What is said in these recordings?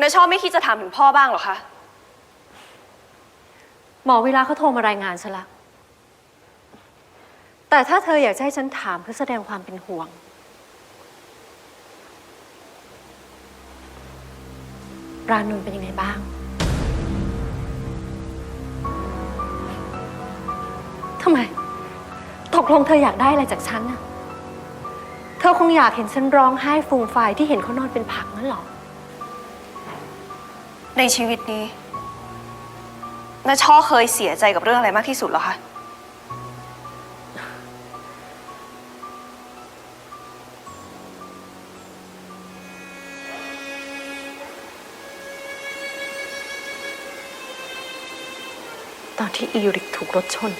นายชอบไม่คิดจะถามถึงพ่อบ้างเหรอคะ หมอเวลาเขาโทรมารายงานฉันละ แต่ถ้าเธออยากจะให้ฉันถามเพื่อแสดงความเป็นห่วง รานุนเป็นยังไงบ้าง ทำไม ตกลงเธออยากได้อะไรจากฉันน่ะ เธอคงอยากเห็นฉันร้องไห้ฟูมฟายที่เห็นเขานอนเป็นผักนั่นหรอ ในชีวิตนี้นาช่อเคยเสียใจกับเรื่องอะไรมากที่สุดเหรอคะ ตอนที่อีริกถูกรถชน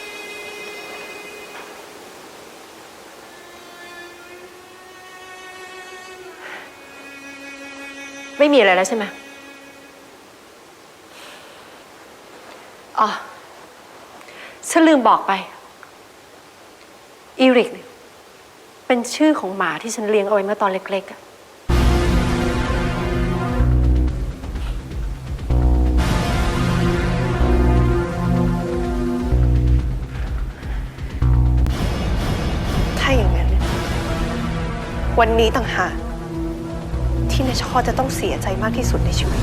ไม่มีอะไรแล้วใช่ไหม อ๋อฉันลืมบอกไป อีริกเนี่ยเป็นชื่อของหมาที่ฉันเลี้ยงเอาไว้เมื่อตอนเล็กๆอะถ้าอย่างนั้น วันนี้ต่างหากที่นายชอจะต้องเสียใจมากที่สุดในชีวิต